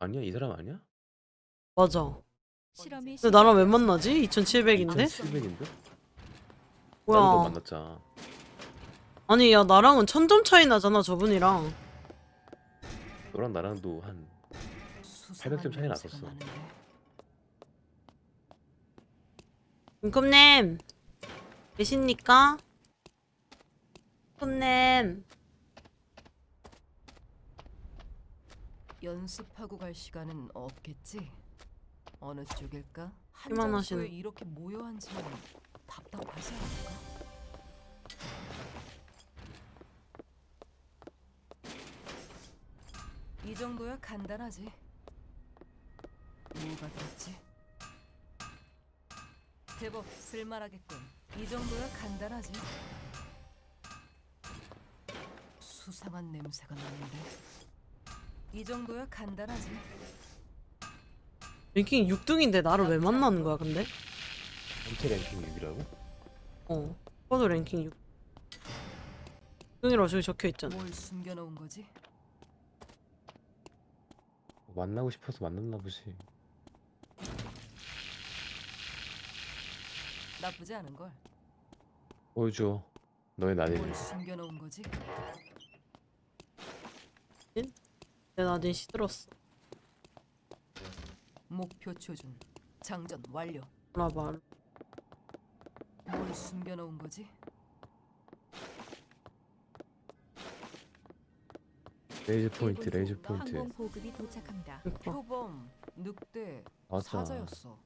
아니야 이 사람 아니야? 맞아. 실험이 근데 나랑 왜 만나지? 2,700인데? 700인데? 나도 뭐야? 만났잖아. 아니 야 나랑은 천 점 차이 나잖아 저분이랑. 너랑 나랑도 한 800점 차이 났었어. 은컵님 계십니까? 은컵님 연습하고 갈 시간은 없겠지? 어느 쪽일까? 한 그만하시는- 장소에 이렇게 모여 앉으면 답답하지 않을까? 이 정도야 간단하지. 뭐가 들었지? 제법 쓸만하겠군. 이 정도야 간단하지. 수상한 냄새가 나는데. 이 정도야 간단하지. 랭킹 6등인데 나를 왜 만나는 거야 근데? 전체 랭킹 6이라고? 어. 오빠도 랭킹 6. 6등이라고 저기 적혀 있잖아. 뭘 숨겨놓은 거지? 만나고 싶어서 만났나 보지. 나쁘지 않은 걸. 보여줘. 너의 나대리. 뭘 숨겨놓은 거지? 내 나딘 시들었어. 목표 조준. 장전 완료. 알아봐. 뭘 숨겨놓은 거지? 레이저 포인트, 레이저 포인트. 항공 보급이 도착합니다. 그니까. 표범, 늑대, 맞아. 사자였어.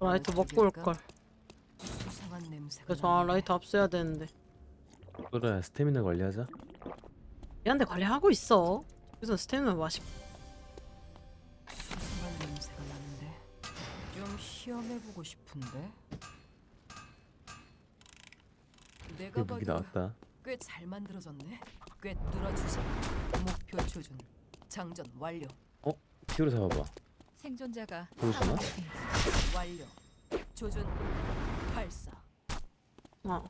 라이트 먹고 올 걸. 수상한 냄새가. 그래서 아 나는데. 라이트 압수해야 되는데. 그래 스태미나 관리하자. 얘한테 관리하고 있어. 그래서 스태미나 맛이 수상한 냄새가 나는데. 좀 시험해보고 싶은데. 그 내가 무기 봐도 나왔다. 꽤잘 만들어졌네. 꽤 뚫어주지. 목표 조준. 장전 완료. 티로 잡아봐. 생존자가? 사망했습니다. 완료. 조준 발사. 아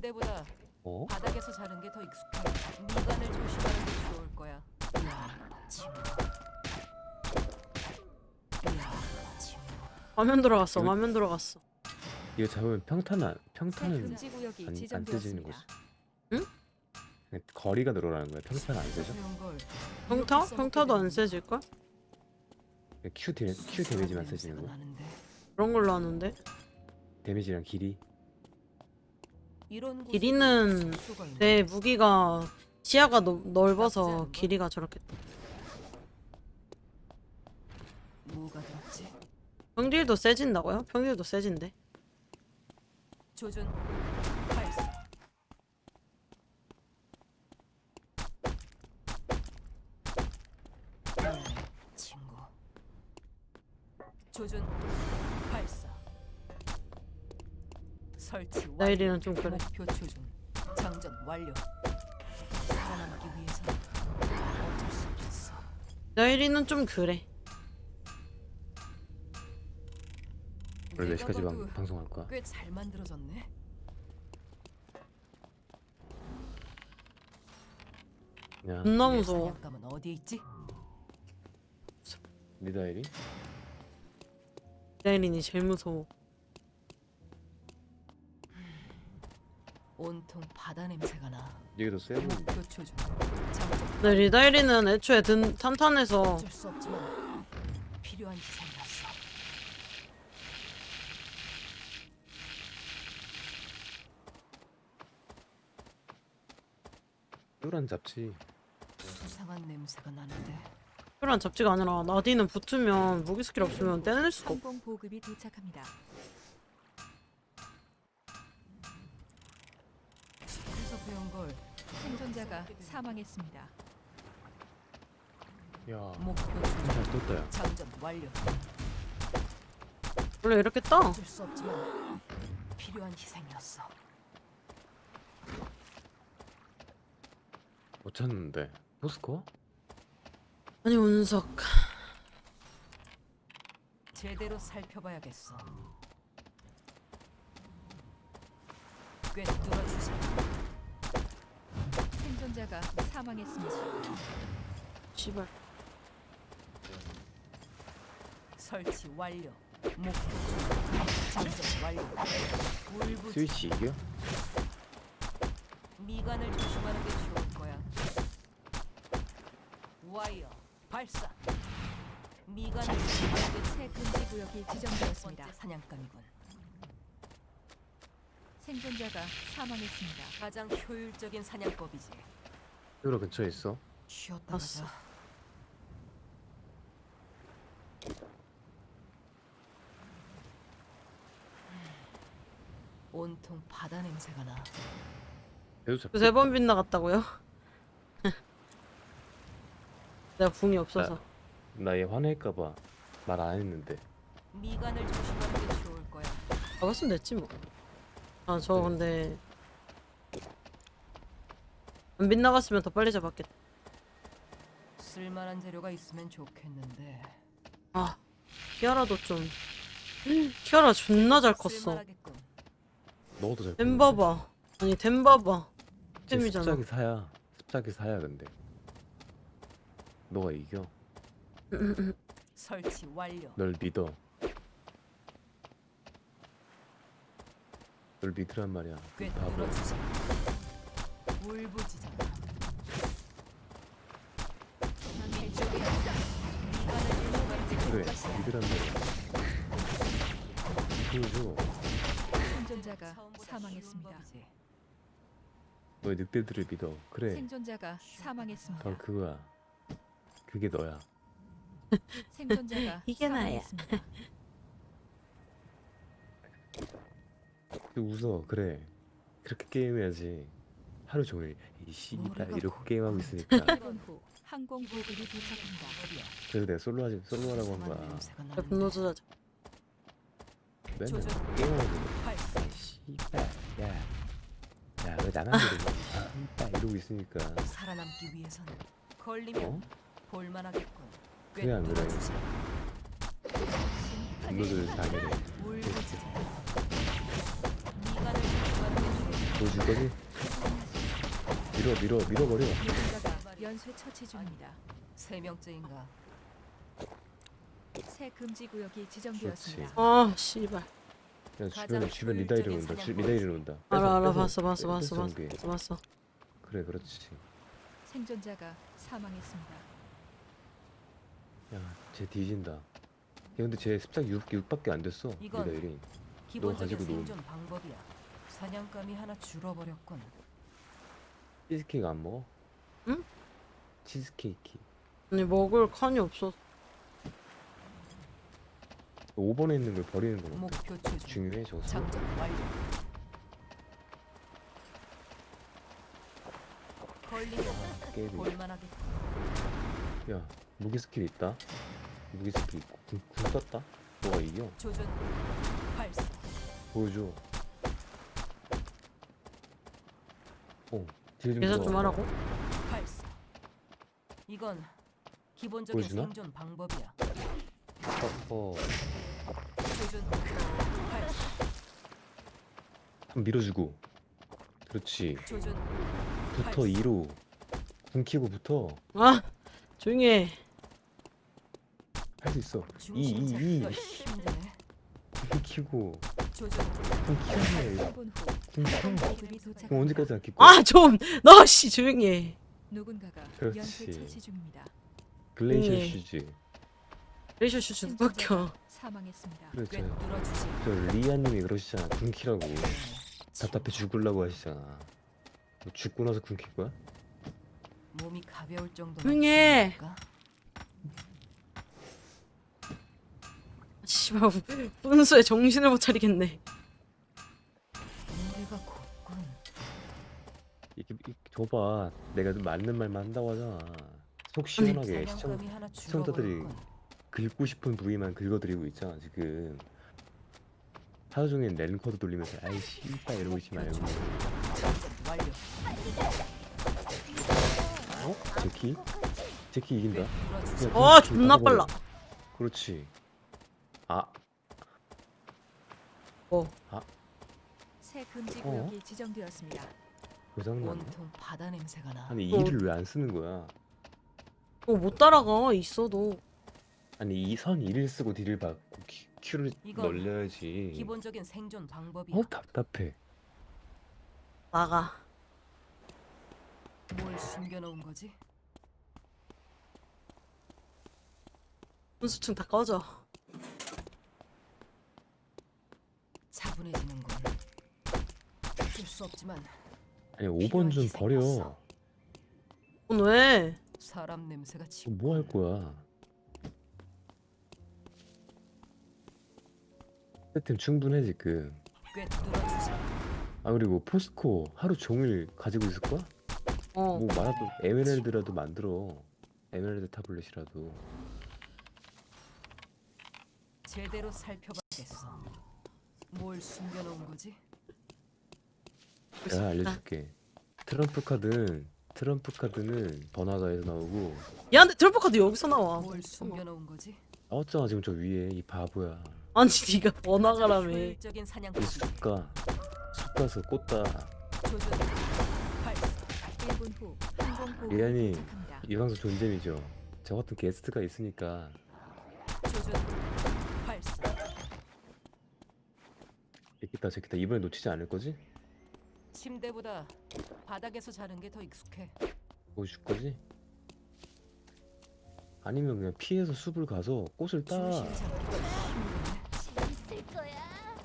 침대보다 어? 바닥에서 자는 게 더 익숙해. 미간을 조심하는 게 좋을 거야. 야, 친구. 야, 친구. 화면 들어갔어. 이거- 화면 들어갔어. 이거 잡으면 평탄은 새 평탄은 금지 구역이 안, 안 지정되었습니다. 거지. 응? 그냥 거리가 늘어나는 거야. 평탄 안? 그런 걸 평타? 이렇게 평타도 안 세질 걸? 그냥 Q 데 Q 데미지만 세지는 거. 나는데. 그런 걸로 아는데. 데미지랑 길이. 길이는. 내 무기가 시야가 넓- 넓어서 길이가 저렇게. 뭐가 들었지? 평딜도 세진다고요? 평딜도 세진데. 조준 발사. 네, 친구. 조준 설치 완료. 나일이는 좀 그래. 목표 조준. 장전 완료. 살아남기 위해서 어쩔 수 없었어. 나일이는 좀 그래. 오늘 몇 내가 시까지 방, 봐도 방송할 거야? 꽤 잘 만들어졌네. 그냥 겁나 내 무서워. 사냥감은 어디에 있지? 리다일이? 나일이니 제일 무서워. 온통 바다 냄새가 나. 조준. 장전. 근데 리다일이는 애초에 든 탄탄해서 어쩔 수 없지만 필요한 희생이었어. 뚜란 잡지. 수상한 냄새가 나는데 필요한 잡지가 아니라 나디는 붙으면 무기 스킬 없으면 떼낼 수가 없어. 항공 보급이 도착합니다. 사망했습니다. 야. 목표 진짜 조준. 떴다 야. 장전 완료. 원래 이렇게 따. 어쩔 수 없지만 필요한 희생이었어. 못 찾는데. 포스코? 아니 운석. 제대로 살펴봐야겠어. 꽤 뚫어주지. 생존자가 사망했습니다. 씨발. 설치 완료. 목표. 장전 완료. 울부 스위치 이겨? 미간을 조심하는 게 좋을 거야. 와이어 발사. 미간을 조심하는 게 새 금지 구역이 첫 지정되었습니다. 사냥감이군. 생존자가 사망했습니다. 가장 효율적인 사냥법이지. 유로 근처에 있어. 쉬었다. 가자. 온통 바다 냄새가 나. 배도 잡. 세 번 빗나갔다고요? 내가 붕이 없어서. 나얘 화낼까봐 말 안 했는데. 미간을 조심하는 게 좋을 거야. 잡았으면 됐지 뭐. 아저 네. 근데 안 빗나갔으면 더 빨리 잡았겠다. 쓸만한 재료가 있으면 좋겠는데. 아 키아라도 좀 키아라 존나 잘 컸어. 쓸만하겠군. 너도 잘. 댐 봐봐. 아니 댐 봐봐. 쟤 댐이잖아. 습작이 사야. 습작이 사야 근데. 너가 이겨. 설치 완료. 널 믿어. 널 믿으란 말이야. 꽤 바보. 울부짖어. 이쪽에. 미간을 조심하는 게 그래 것이야. 믿으란 말이야. 보여줘. 생존자가 사망했습니다. 너의 늑대들을 믿어. 그래. 생존자가 사망했습니다. 바로 그거야. 그게 너야. 생존자가 이게 나야. 사망했습니다. 웃어. 그래. 그렇게 게임해야지. 하루 종일 이 씨발 고- 게임하고 있으니까. 1분 후 항공 보급이 도착합니다. 어디야? 그래서 내가 솔로 하지 솔로 하라고 한 수상한 거야. 야. 분노 조절. 맨날 조절. 게임하고 발사. 아 씨발 야. 야왜 나만 그래? 씨발 이러고 있으니까. 살아남기 위해서는 걸리면 어? 볼만하겠군. 꽤 그래, 안 그래? 자기를 울부짖어. 보여줄 거지? 밀어 밀어 밀어버려. 누군가가 연쇄 처치 중입니다. 세 명째인가? 새 금지 구역이 지정되었습니다. 아 씨발. 가장 주변에 주변 리다 효율적인 이러는다. 주-. 리다 이러는다. 알아 알아 뺏어, 봤어 봤어 봤어. 봤어 봤어. 그래 그렇지. 생존자가 사망했습니다. 야쟤 뒤진다. 야 근데 쟤 습작 6, 6밖에 안 됐어. 리다 이건 1인. 기본적인 가지고 논. 생존 방법이야. 사냥감이 하나 줄어버렸군. 치즈케이크 안 먹어? 응? 치즈케이크. 아니 먹을 칸이 없어. 5번에 있는 걸 버리는 건 어때? 목표 조준. 중요해 저거. 장전 완료. 걸리면 게임이. 볼만하겠군. 야 무기 스킬 있다. 무기 스킬 있고 궁, 궁 떴다. 너가 이겨. 조준 발사. 보여줘. 어. 딜좀 계산 좀 하라고. 발사. 이건 기본적인 보여주나? 생존 방법이야. 어. 조준 발사. 한 밀어주고. 그렇지. 조준 붙어 발사. 2로. 궁 키고 붙어. 아 조용히 해. 할 수 있어. 2 중심 2 잡기가 2. 힘드네. 궁 키고. 궁 키우네. 1분 후궁 항공 키워. 그럼 도착합니다. 언제까지 안 키고? 아 좀 너 씨 조용히 해. 누군가가 그렇지. 연쇄 처치 중입니다. 글레이셔 예. 슈즈. 레이셔 슈즈 누가 사망했습니다. 그래 꽤 저, 뚫어주지. 저 리아님이 그러시잖아. 궁 키라고. 답답해 죽을라고 하시잖아. 뭐 죽고 나서 궁킬 거야? 몸이 가벼울 정도면 조용히 해. 키울까? 씨발 분수에 정신을 못 차리겠네. 머리가 곱군. 이게 이- 줘봐. 내가 좀 맞는 말만 한다고 하잖아. 속 시원하게 시청 사냥감이 하나 시청자들이. 긁고 싶은 부위만 긁어드리고 있잖아 지금. 하루 종일 랜커드 돌리면서 아이 씨발 이러고 있지 말고. 완료. 어? 제키? 제키 이긴다. 그냥 존나. 빨라. 그렇지. 아, 어 새 금지 어? 구역이 지정되었습니다. 고장났네. 온통 바다 냄새가 나. 아니 어. 이를 왜 안 쓰는 거야? 어못 따라가 있어도 아니 이선 1을 쓰고 D를 받고 이건 넣려야지. 기본적인 생존 방법이야. 어 답답해. 나가 뭘 숨겨놓은 거지? 분수층 다 꺼져 차분해지는 건 어쩔 수 없지만 아니 5번 좀 버려. 넌 왜? 사람 냄새가 지. 뭐할 거야? 세템 충분해 지금. 꿰뚫어주자. 아 그리고 포스코 하루 종일 가지고 있을 거야? 어 뭐 많아도 에메랄드라도 만들어. 에메랄드 타블렛이라도. 제대로 살펴봐야겠어. 뭘 숨겨놓은 거지? 내가 알려줄게. 트럼프 카드는 트럼프 카드는 번화가에서 나오고 야 근데 트럼프 카드 여기서 나와 뭘 숨겨놓은 거지? 나왔잖아 지금 저 위에 이 바보야. 아니 네가 번화가라며 효율적인 사냥법. 이 숲가 숲가서 꽂다. 조준. 발사. 1분 후 항공 보급이 예안이 도착합니다. 이 방송 존재이죠. 저 같은 게스트가 있으니까 조준. 발사. 재밌다 재밌다 이번에 놓치지 않을 거지? 침대보다 바닥에서 자는 게 더 익숙해. 보여줄 거지? 아니면 그냥 피해서 숲을 가서 꽃을 따. 중심 잡기가 힘드네. 재밌을 거야.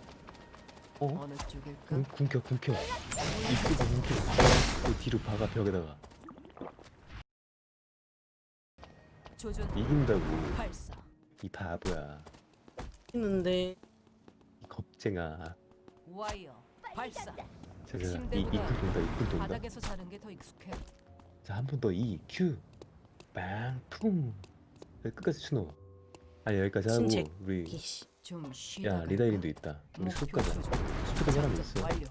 어? 어느 쪽일까? 궁, 궁켜 궁켜. 이쁘고 궁켜. 그 뒤로 박아 벽에다가 조준. 이긴다고. 발사. 이 바보야. 있는데 이 겁쟁아. 와이어. 발사. 제가 이 침대보다 이끌 돈다 이끌 돈다. 바닥에서 자는 게 더 익숙해. 자한 번 더 이 큐. 빵 퉁. 여기 끝까지 추노. 아니 여기까지 하고 신체. 우리 이씨 좀 쉬다. 야? 리다이린도 있다. 우리 숲 가자. 숲에 사람 있어. 완료.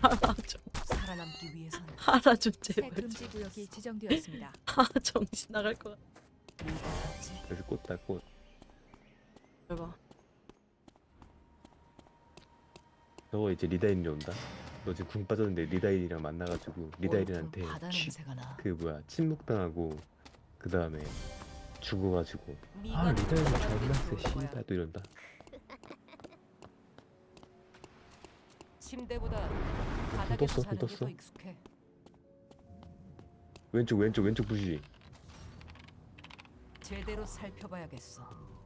하라 좀 살아남기 위해선 하라 좀 새 제발 금지 구역이 지정되었습니다. 아 정신 나갈 것 같아 뭐가 꽃다 꽃. 대박 저거 이제 리다인이 온다. 너 지금 궁 빠졌는데 리다인이랑 만나가지고 리다인한테 온통 바다 취- 냄새가 나. 그 뭐야 침묵당하고 그 다음에 죽어가지고 아 리다인 존나 세. 씨발 또 이런다. 침대보다 바닥에서 또 자는 게 떴어. 더 익숙해. 왼쪽 왼쪽 왼쪽 부시. 제대로 살펴봐야겠어.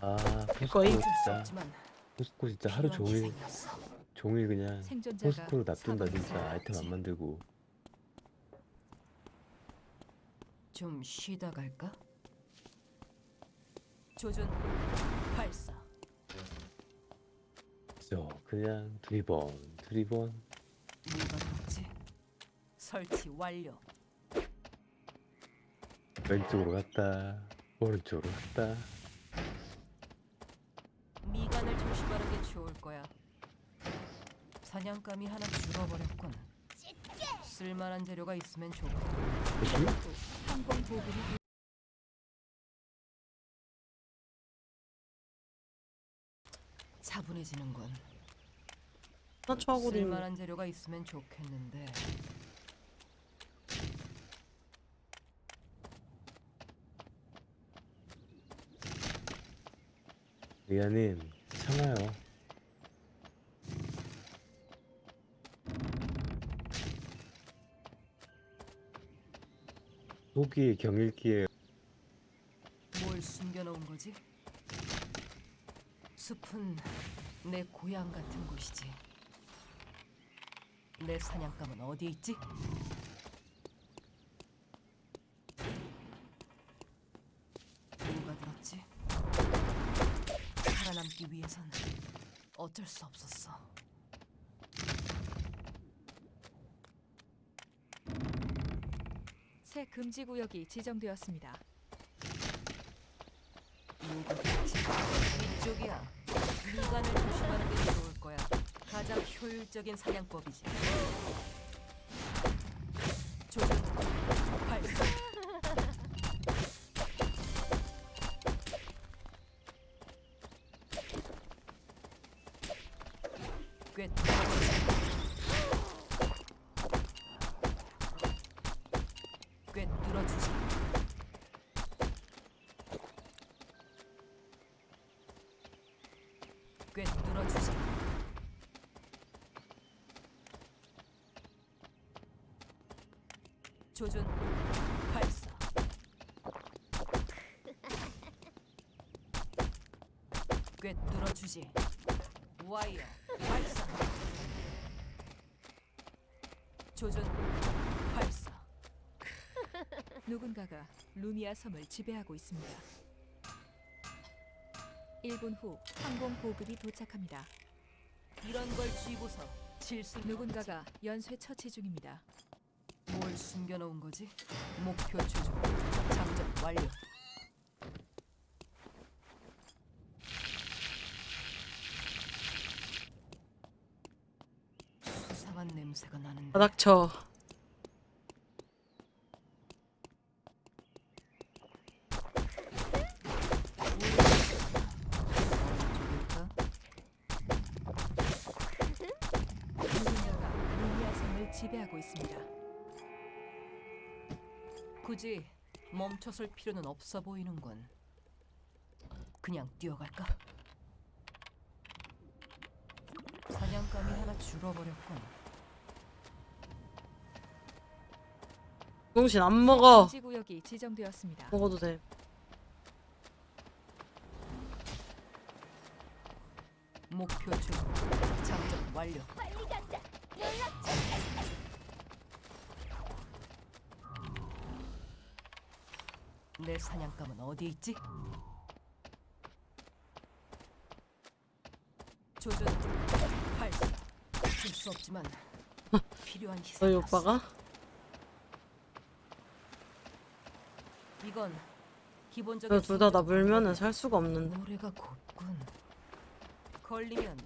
아 포스코 거의- 진짜 포스코 진짜 하루 종일. 종일 그냥 포스코로 놔둔다 진짜. 아이템 안 만들고 좀 쉬다 갈까? 조준 발사. 저 그냥 드리번 드리번 뭐가 됐지? 설치 완료. 왼쪽으로 갔다 오른쪽으로 갔다 사냥감이 하나 줄어버렸군. 쓸만한 재료가 있으면. 여기 항공 보급이 차분해지는 건나 초하고도 있네 쓸만한 재료가 있으면 좋겠는데 리아님 참아요 소기의 경일기에 뭘 숨겨놓은 거지? 숲은 내 고향 같은 곳이지. 내 사냥감은 어디에 있지? 누가 들었지? 살아남기 위해선 어쩔 수 없었어. 새 금지 구역이 지정되었습니다. 이쪽이야. 미간을 조심하는 게 좋을 거야. 가장 효율적인 사냥법이지. 꽤 뚫어주지. 조준 발사. 꽤 뚫어주지. 와이어 발사. 조준 발사. 누군가가 루미아 섬을 지배하고 있습니다. 1분 후 항공 보급이 도착합니다. 이런 걸 쥐고서 질수 누군가가 연쇄 처치 중입니다. 뭘 숨겨놓은 거지? 목표 조준 장전 완료. 수상한 냄새가 나는데. 바닥쳐. 멈춰설 필요는 없어 보이는군. 그냥 뛰어갈까? 사냥감이 하나 줄어버렸군. 동신 안 먹어. 금지 구역이 지정되었습니다. 먹어도 돼. 목표 중 장전 완료. 내 사냥감은 어디 있지? 조준 발사. 쓸수 없지만 필요한 희생. 너희 오빠가? 이건 기본적인 둘 다 나 물면은 살 수가 없는데. 모래가 곱군. 걸리면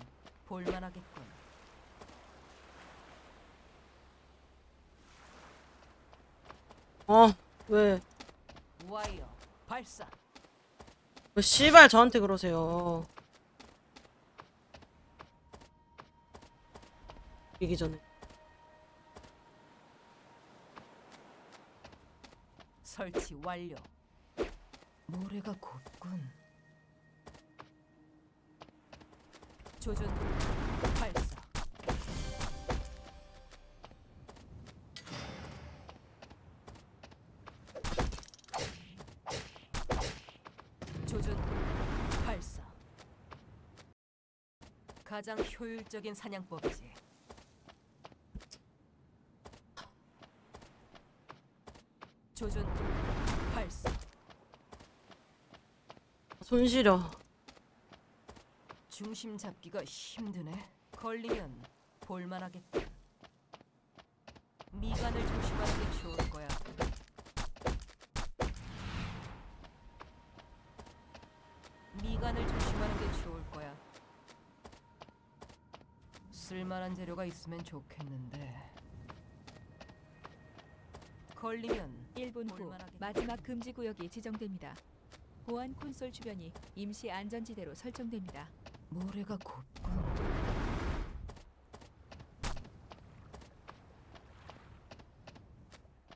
볼만하겠군. 어, 왜? 와이어 발사. 왜 씨발 저한테 그러세요. 이기 전에. 설치 완료. 모래가 곱군. 조준 가장 효율적인 사냥법이지. 조준 발사. 손 시려. 중심 잡기가 힘드네. 걸리면 볼만하겠다. 미간을 조심하는 게 좋을 거야. 미간을 조심하는 게 좋을 거야. 쓸 만한 재료가 있으면 좋겠는데. 걸리면 1분 후 볼만하겠다. 마지막 금지 구역이 지정됩니다. 보안 콘솔 주변이 임시 안전지대로 설정됩니다. 모래가 곱군.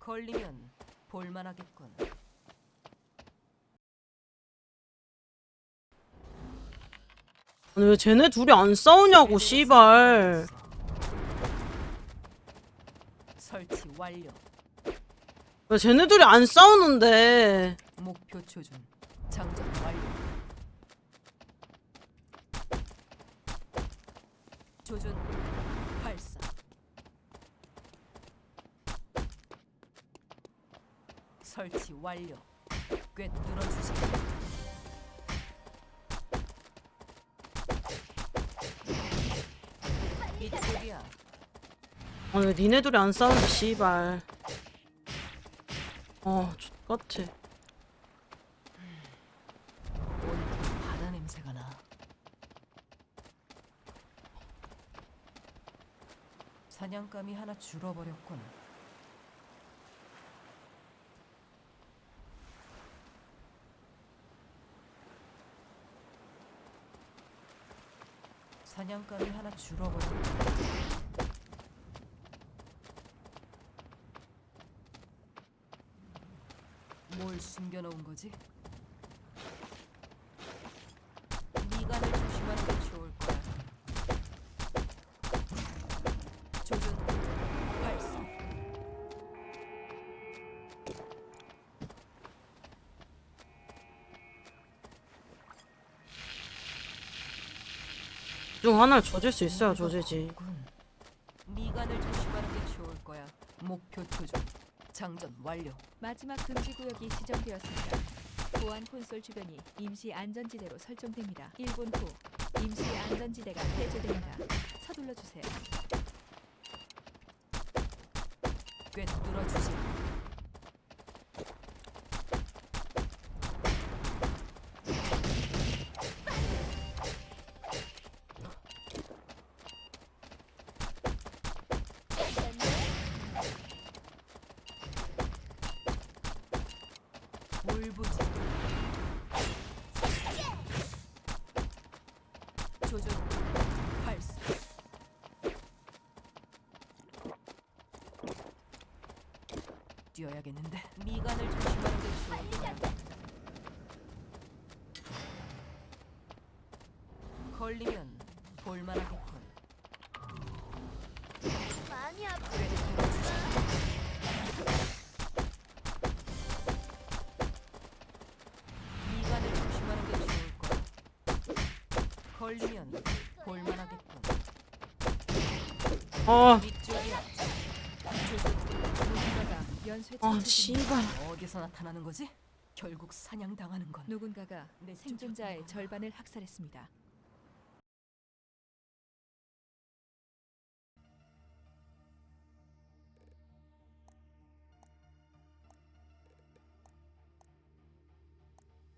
걸리면 볼만하겠군. 아니 왜 쟤네 둘이 안 싸우냐고 씨발. 설치 완료. 왜 쟤네 둘이 안 싸우는데? 목표 조준. 장전 완료. 조준 발사. 설치 완료. 꽤 뚫어주지. 이 아니 왜 니네 둘이 안 싸우는데 씨발. 어, 나. 사냥감이 하나 줄어버렸군. 사냥감이 하나 줄어버려. 뭘 숨겨놓은 거지? 미간을 조심하는 게 좋을 거야. 조준 발사. 중 하나를 조질 수 있어야 조지지. 군. 미간을 조심하는 게 좋을 거야. 목표 조준. 장전 완료. 마지막 금지 구역이 지정되었습니다. 보안 콘솔 주변이 임시 안전지대로 설정됩니다. 1분 후 임시 안전지대가 해제됩니다. 서둘러 주세요. 꿰뚫어. 울 뛰어야겠는데 미간을 조심하는 게 좋을 거야. 걸리면 볼만하겠군. 많이 들어주지. 미간을 조심하는 게 좋을 거야. 걸리면 볼만하겠군. 아, 연쇄 아. 씨발. 어디서 나타나는 거지? 결국 사냥당하는 건 누군가가 내 생존자의 절반을 학살했습니다.